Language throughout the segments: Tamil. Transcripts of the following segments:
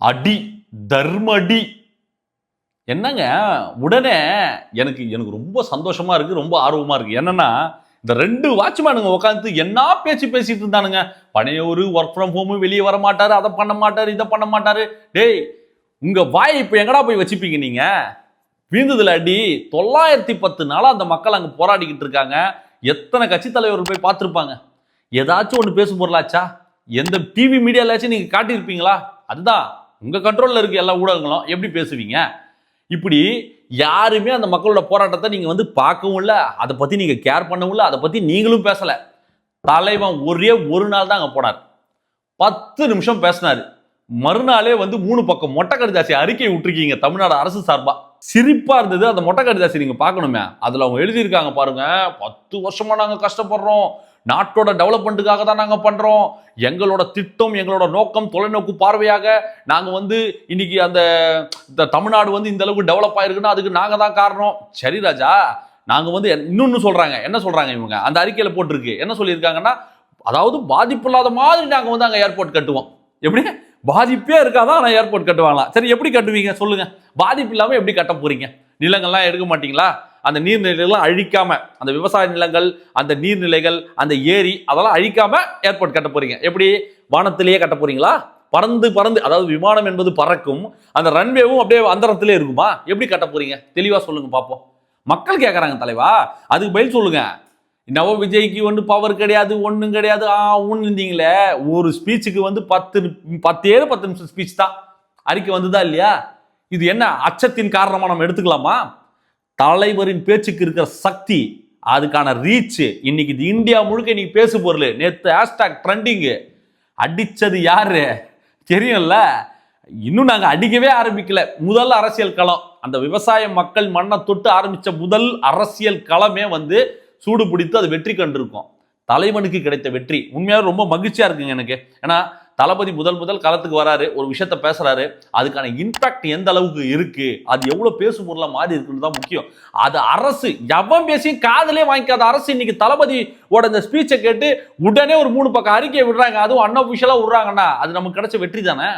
அடி தர்மடி. என்னங்க? உடனே எனக்கு எனக்கு ரொம்ப சந்தோஷமா இருக்கு ரொம்ப ஆர்வமா இருக்கு. என்னன்னா இந்த ரெண்டு வாட்ச்மேனுங்க உட்காந்து என்ன பேச்சு பேசிட்டு இருந்தானுங்க? பனையூர் ஒர்க் ஃப்ரம் ஹோம் வெளியே வர மாட்டாரு அதை பண்ண மாட்டாரு இதை பண்ண மாட்டாரு. டேய் உங்க வாய் இப்போ எங்கடா போய் வச்சுப்பீங்க நீங்க? வீழ்ந்ததுல அடி தொள்ளாயிரத்தி பத்து நாளா அந்த மக்கள் அங்க போராடிக்கிட்டு இருக்காங்க. எத்தனை கட்சி தலைவர்கள் போய் பார்த்துருப்பாங்க? ஏதாச்சும் ஒன்று பேச பொருளாச்சா? எந்த டிவி மீடியாலாச்சும் நீங்க காட்டியிருப்பீங்களா? அதுதான். உங்கள் கண்ட்ரோலில் இருக்க எல்லா ஊடகங்களும் எப்படி பேசுவீங்க? இப்படி யாருமே அந்த மக்களோட போராட்டத்தை நீங்கள் வந்து பார்க்கவும் இல்லை அதை பற்றி நீங்கள் கேர் பண்ணவும் இல்லை அதை பற்றி நீங்களும் பேசலை. தலைவன் ஒரே ஒரு நாள் தான் அங்கே போனார். பத்து நிமிஷம் பேசினார். மறுநாளே வந்து மூணு பக்கம் மொட்டை கடிதாசி அறிக்கை விட்டுருக்கீங்க தமிழ்நாடு அரசு சார்பாக சிரிப்பாக இருந்தது அந்த மொட்டை கடிதாசி நீங்கள் பார்க்கணுமே. அதில் அவங்க எழுதியிருக்காங்க பாருங்க பத்து வருஷமாக நாங்கள் கஷ்டப்படுறோம். நாட்டோட டெவலப்மெண்ட்டுக்காக தான் நாங்கள் பண்ணுறோம் எங்களோட திட்டம் எங்களோட நோக்கம் தொலைநோக்கு பார்வையாக நாங்கள் வந்து இன்னைக்கு அந்த இந்த தமிழ்நாடு வந்து இந்த அளவுக்கு டெவலப் ஆயிருக்குன்னா அதுக்கு நாங்கள் தான் காரணம். சரி ராஜா நாங்கள் வந்து இன்னொன்று சொல்கிறாங்க என்ன சொல்கிறாங்க இவங்க? அந்த அறிக்கையில் போட்டிருக்கு. என்ன சொல்லியிருக்காங்கன்னா அதாவது பாதிப்பு இல்லாத மாதிரி நாங்கள் வந்து அங்கே ஏர்போர்ட் கட்டுவோம். எப்படி? பாதிப்பே இருக்காதான் ஆனால் ஏர்போர்ட் கட்டுவாங்களாம் சரி எப்படி கட்டுவீங்க? சொல்லுங்கள் பாதிப்பு இல்லாமல் எப்படி கட்ட போகிறீங்க நிலங்கள்லாம் எடுக்க மாட்டீங்களா? அந்த நீர்நிலைகள்லாம் அழிக்காம அந்த விவசாய நிலங்கள் அந்த நீர்நிலைகள் அந்த ஏரி அதெல்லாம் அழிக்காம ஏர்போர்ட் கட்ட போறீங்க. எப்படி? வானத்திலேயே கட்ட போறீங்களா? பறந்து பறந்து அதாவது விமானம் என்பது பறக்கும் அந்த ரன்வேவும் அப்படியே அந்தரத்திலே இருக்குமா? எப்படி கட்ட போறீங்க? தெளிவா சொல்லுங்க பார்ப்போம். மக்கள் கேட்குறாங்க தலைவா அதுக்கு பதில் சொல்லுங்க. நவ விஜய்க்கு ஒன்று பவர் கிடையாது ஒன்றும் கிடையாது. ஆ ஊன்னு இருந்தீங்களே. ஒரு ஸ்பீச்சுக்கு வந்து பத்து நி- பத்தே பத்து நிமிஷம் ஸ்பீச் தான். அறிக்கை வந்ததா இல்லையா? இது என்ன அச்சத்தின் காரணமாக நம்ம எடுத்துக்கலாமா? தலைவரின் பேச்சுக்கு இருக்கிற சக்தி அதுக்கான ரீச்சு இன்னைக்கு இது இந்தியா முழுக்க இன்னைக்கு பேசு பொருள். நேற்று ஹேஷ்டாக் ட்ரெண்டிங்கு அடித்தது யாரு? தெரியும்ல? இன்னும் நாங்கள் அடிக்கவே ஆரம்பிக்கல. முதல் அரசியல் களம். அந்த விவசாய மக்கள் மண்ணை தொட்டு ஆரம்பித்த முதல் அரசியல் களமே வந்து சூடு பிடித்து அது வெற்றி கண்டிருக்கும். தலைவனுக்கு கிடைத்த வெற்றி. உண்மையாக ரொம்ப மகிழ்ச்சியாக இருக்குங்க எனக்கு. ஏன்னா தளபதி முதல் முதல் களத்துக்கு வராரு ஒரு விஷயத்த பேசுறாரு அதுக்கான இம்பாக்ட் எந்த அளவுக்கு இருக்கு அது எவ்வளவு பேசும் பொருளா மாறி இருக்குன்னு தான் முக்கியம். அது அரசு எவன் பேசியும் காதலே வாங்கிக்காத அரசு இன்னைக்கு தளபதியோட இந்த ஸ்பீச்சை கேட்டு உடனே ஒரு மூணு பக்கம் அறிக்கையை விடுறாங்க அதுவும் அன்அபிஷியலா விடுறாங்கன்னா அது நமக்கு கிடைச்ச வெற்றி தானே?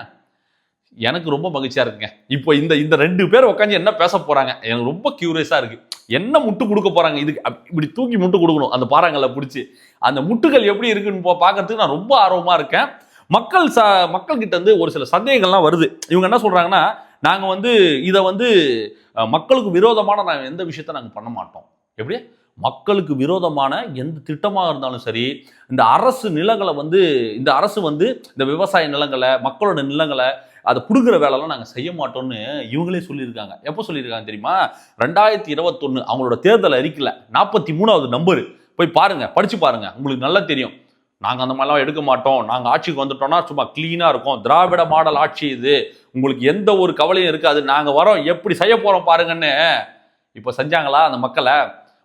எனக்கு ரொம்ப மகிழ்ச்சியா இருக்குங்க. இப்போ இந்த இந்த ரெண்டு பேர் உட்காந்து என்ன பேச போறாங்க எனக்கு ரொம்ப கியூரியஸா இருக்கு. என்ன முட்டு கொடுக்க போறாங்க இதுக்கு இப்படி தூக்கி முட்டு கொடுக்கணும் அந்த பாறாங்கல்ல பிடிச்சி. அந்த முட்டுகள் எப்படி இருக்குன்னு பா- பார்க்கறதுக்கு நான் ரொம்ப ஆர்வமா இருக்கேன். மக்கள் ச மக்கள் கிட்ட ஒரு சில சந்தேகங்கள்லாம் வருது. இவங்க என்ன சொல்கிறாங்கன்னா நாங்கள் வந்து இதை வந்து மக்களுக்கு விரோதமான நாங்கள் எந்த விஷயத்த நாங்கள் பண்ண மாட்டோம். எப்படி? மக்களுக்கு விரோதமான எந்த திட்டமாக இருந்தாலும் சரி இந்த அரசு நிலங்களை வந்து இந்த அரசு வந்து இந்த விவசாய நிலங்களை மக்களோட நிலங்களை அதை பிடுங்குற வேலைலாம் நாங்கள் செய்ய மாட்டோம்னு இவங்களே சொல்லியிருக்காங்க. எப்போ சொல்லியிருக்காங்க தெரியுமா? ரெண்டாயிரத்தி இருபத்தொன்று அவங்களோட தேர்தல் அறிக்கையில் நாற்பத்தி மூணாவது நம்பர். போய் பாருங்கள் படித்து பாருங்கள் உங்களுக்கு நல்லா தெரியும். நாங்கள் அந்த மாதிரிலாம் எடுக்க மாட்டோம். நாங்கள் ஆட்சிக்கு வந்துட்டோம்னா சும்மா க்ளீனாக இருக்கும். திராவிட மாடல் ஆட்சி இது. உங்களுக்கு எந்த ஒரு கவலையும் இருக்காது. நாங்கள் வரோம். எப்படி செய்ய போகிறோம் பாருங்கன்னு இப்போ செஞ்சாங்களா அந்த மக்களை?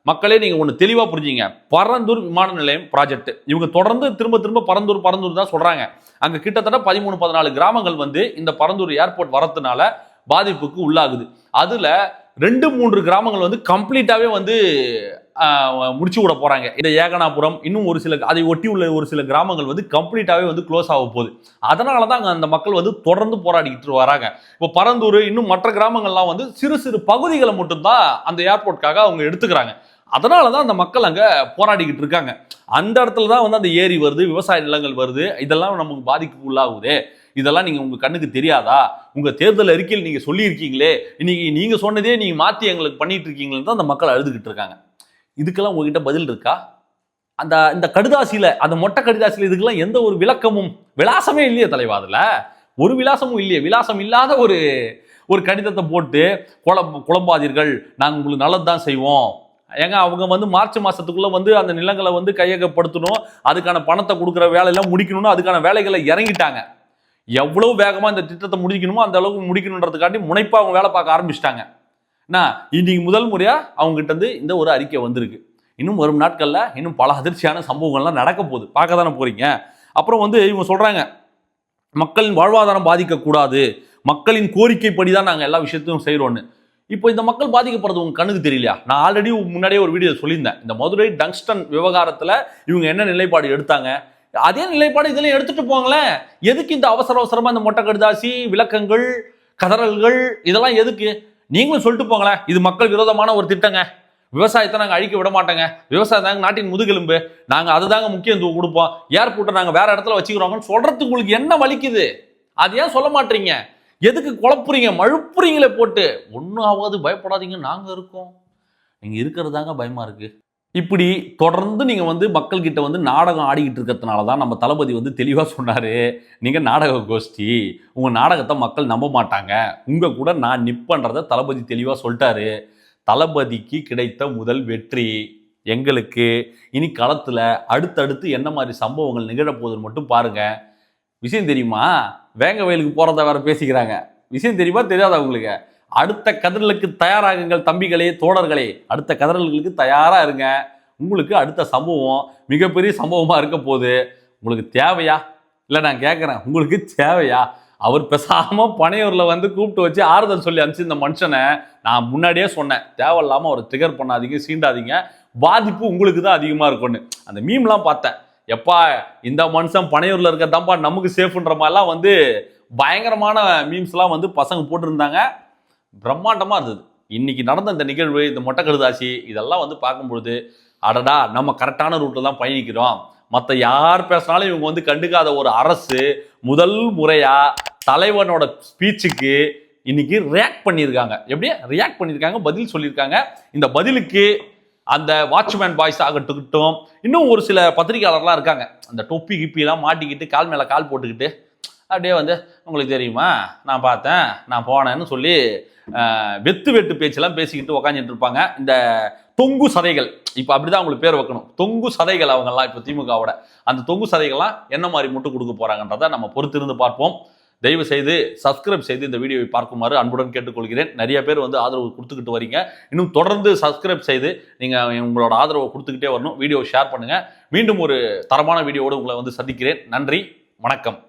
மக்களே நீங்கள் ஒன்று தெளிவாக புரிஞ்சுங்க. பரந்தூர் விமான நிலையம் ப்ராஜெக்ட் இவங்க தொடர்ந்து திரும்ப திரும்ப பரந்தூர் பரந்தூர் தான் சொல்கிறாங்க அங்கே கிட்டத்தட்ட பதிமூணு பதினாலு கிராமங்கள் வந்து இந்த பரந்தூர் ஏர்போர்ட் வரத்துனால பாதிப்புக்கு உள்ளாகுது. அதில் ரெண்டு மூன்று கிராமங்கள் வந்து கம்ப்ளீட்டாகவே வந்து முடிச்சு விட போகிறாங்க இந்த ஏகனாபுரம் இன்னும் ஒரு சில அதை ஒட்டி உள்ள ஒரு சில கிராமங்கள் வந்து கம்ப்ளீட்டாகவே வந்து க்ளோஸ் ஆக போகுது. அதனால தான் அங்கே அந்த மக்கள் வந்து தொடர்ந்து போராடிக்கிட்டு வராங்க. இப்போ பரந்தூர் இன்னும் மற்ற கிராமங்கள்லாம் வந்து சிறு சிறு பகுதிகளை மட்டும்தான் அந்த ஏர்போர்ட்காக அவங்க எடுத்துக்கிறாங்க. அதனால தான் அந்த மக்கள் அங்கே போராடிக்கிட்டு இருக்காங்க. அந்த இடத்துல தான் வந்து அந்த ஏரி வருது விவசாய நிலங்கள் வருது. இதெல்லாம் நமக்கு பாதிப்புக்கு உள்ளாகுது. இதெல்லாம் நீங்கள் உங்கள் கண்ணுக்கு தெரியாதா? உங்கள் தேர்தல் அறிக்கையில் நீங்கள் சொல்லியிருக்கீங்களே. இன்னைக்கு நீங்கள் சொன்னதே நீங்கள் மாற்றி எங்களுக்கு பண்ணிட்டு இருக்கீங்களேன்னு தான் அந்த மக்கள் அழுதுகிட்டு இருக்காங்க. இதுக்கெல்லாம் உங்ககிட்ட பதில் இருக்கா? அந்த இந்த கடுதாசியில அந்த மொட்டை கடுதாசியில இதுக்கெல்லாம் எந்த ஒரு விளக்கமும் விலாசமே இல்லையே தலைவா அதுல. ஒரு விலாசமும் இல்லையே. விலாசம் இல்லாத ஒரு ஒரு கடிதத்தை போட்டு குழம்ப குழம்பாதீர்கள் நாங்கள் உங்களுக்கு நல்லது தான் செய்வோம். ஏங்க அவங்க வந்து மார்ச் மாசத்துக்குள்ள வந்து அந்த நிலங்களை வந்து கையகப்படுத்தணும் அதுக்கான பணத்தை கொடுக்குற வேலையெல்லாம் முடிக்கணும்னு அதுக்கான வேலைகளை இறங்கிட்டாங்க. எவ்வளவு வேகமா இந்த திட்டத்தை முடிக்கணுமோ அந்த அளவுக்கு முடிக்கணுன்றதுக்காண்டி முனைப்பா அவங்க வேலை பார்க்க ஆரம்பிச்சிட்டாங்க. என்ன இன்னைக்கு முதல் முறையா அவங்ககிட்ட இருந்து இந்த ஒரு அறிக்கை வந்திருக்கு. இன்னும் வரும் நாட்கள்ல இன்னும் பல அதிர்ச்சியான சம்பவங்கள்லாம் நடக்க போகுது. பார்க்க தானே போறீங்க? அப்புறம் வந்து இவங்க சொல்றாங்க மக்களின் வாழ்வாதாரம் பாதிக்கக்கூடாது மக்களின் கோரிக்கைப்படி தான் நாங்கள் எல்லா விஷயத்தையும் செய்கிறோன்னு இப்போ இந்த மக்கள் பாதிக்கப்படுறது உங்க கண்ணுக்கு தெரியலையா? நான் ஆல்ரெடி முன்னாடியே ஒரு வீடியோ சொல்லியிருந்தேன். இந்த மதுரை டங்ஸ்டன் விவகாரத்தில் இவங்க என்ன நிலைப்பாடு எடுத்தாங்க? அதே நிலைப்பாடு இதெல்லாம் எடுத்துட்டு போங்களேன். எதுக்கு இந்த அவசர அவசரமாக இந்த மொட்டை கடுதாசி விளக்கங்கள் கதறல்கள் இதெல்லாம் எதுக்கு? நீங்களும் சொல்லிட்டு போங்களேன் இது மக்கள் விரோதமான ஒரு திட்டங்க. விவசாயத்தை நாங்கள் அழிக்க விட மாட்டோங்க. விவசாயம் தாங்க நாட்டின் முதுகெலும்பு. நாங்கள் அதுதாங்க முக்கியத்துவம் கொடுப்போம். ஏர்போர்ட்டை நாங்கள் வேற இடத்துல வச்சுக்கிறோங்கன்னு சொல்றதுக்கு உங்களுக்கு என்ன வலிக்குது? அது ஏன் சொல்ல மாட்டீங்க? எதுக்கு குழப்புறீங்க? மழுப்புறீங்களே போட்டு. ஒன்றும் ஆகாது பயப்படாதீங்க. நாங்கள் இருக்கோம். நீங்கள் இருக்கிறது தாங்க பயமாக இருக்குது இப்படி தொடர்ந்து நீங்கள் வந்து மக்கள்கிட்ட வந்து நாடகம் ஆடிக்கிட்டு இருக்கிறதுனால தான் நம்ம தளபதி வந்து தெளிவாக சொன்னார். நீங்கள் நாடக கோஷ்டி உங்கள் நாடகத்தை மக்கள் நம்ப மாட்டாங்க. உங்கள் கூட நான் நிப்பன்றதை தளபதி தெளிவாக சொல்லிட்டாரு. தளபதிக்கு கிடைத்த முதல் வெற்றி எங்களுக்கு. இனி களத்தில் அடுத்தடுத்து என்ன மாதிரி சம்பவங்கள் நிகழப்போகுதுன்னு மட்டும் பாருங்கள் விஷயம் தெரியுமா? வேங்க வயலுக்கு போகிறத வேற பேசிக்கிறாங்க. விஷயம் தெரியுமா? தெரியாதா உங்களுக்கு? அடுத்த கதறலுக்கு தயாராகுங்கள் தம்பிகளே தோழர்களே. அடுத்த கதறல்களுக்கு தயாராக இருங்க. உங்களுக்கு அடுத்த சம்பவம் மிகப்பெரிய சம்பவமாக இருக்க போகுது. உங்களுக்கு தேவையா? இல்லை நான் கேட்குறேன் உங்களுக்கு தேவையா? அவர் பேசாமல் பனையூரில் வந்து கூப்பிட்டு வச்சு ஆறுதல் சொல்லி அனுப்பிச்சு இந்த மனுஷனை நான் முன்னாடியே சொன்னேன். தேவையில்லாமல் அவர் திகர் பண்ணாதீங்க சீண்டாதீங்க. பாதிப்பு உங்களுக்கு தான் அதிகமாக இருக்கும்னு. அந்த மீம்லாம் பார்த்தேன். எப்பா இந்த மனுஷன் பனையூரில் இருக்கதான்ப்பா நமக்கு சேஃப்ன்ற மாதிரிலாம் வந்து பயங்கரமான மீம்ஸ்லாம் வந்து பசங்க போட்டிருந்தாங்க. பிரம்மாண்டமாக இருந்தது. இன்றைக்கி நடந்த இந்த நிகழ்வு இந்த மொட்டை கடுதாசி இதெல்லாம் வந்து பார்க்கும்பொழுது அடடா நம்ம கரெக்டான ரூட்டில் தான் பயணிக்கிறோம். மற்ற யார் பேசினாலும் இவங்க வந்து கண்டுக்காத ஒரு அரசு முதல் முறையாக தலைவனோட ஸ்பீச்சுக்கு இன்னைக்கு ரியாக்ட் பண்ணியிருக்காங்க. எப்படி? ரியாக்ட் பண்ணியிருக்காங்க பதில் சொல்லியிருக்காங்க. இந்த பதிலுக்கு அந்த வாட்ச்மேன் பாய்ஸ் ஆகட்டுக்கிட்டும் இன்னும் ஒரு சில பத்திரிகையாளர்லாம் இருக்காங்க. அந்த டொப்பி கிப்பிலாம் மாட்டிக்கிட்டு கால் மேலே கால் போட்டுக்கிட்டு அப்படியே வந்து உங்களுக்கு தெரியுமா? நான் பார்த்தேன் நான் போனேன்னு சொல்லி வெத்து வெட்டு பேச்செல்லாம் பேசிக்கிட்டு உக்காந்துட்டு இருப்பாங்க. இந்த தொங்கு சதைகள். இப்போ அப்படிதான் அவங்களுக்கு பேர் வைக்கணும். தொங்கு சதைகள் அவங்கெல்லாம் இப்போ திமுகவோட. அந்த தொங்கு சதைகள்லாம் என்ன மாதிரி முட்டு கொடுக்க போறாங்கன்றதை நம்ம பொறுத்திருந்து பார்ப்போம். தயவு செய்து சப்ஸ்கிரைப் செய்து இந்த வீடியோவை பார்க்குமாறு அன்புடன் கேட்டுக்கொள்கிறேன். நிறைய பேர் வந்து ஆதரவு கொடுத்துக்கிட்டு வரீங்க. இன்னும் தொடர்ந்து சப்ஸ்கிரைப் செய்து நீங்கள் உங்களோட ஆதரவை கொடுத்துக்கிட்டே வரணும். வீடியோ ஷேர் பண்ணுங்கள் மீண்டும் ஒரு தரமான வீடியோவோடு உங்களை வந்து சந்திக்கிறேன். நன்றி வணக்கம்.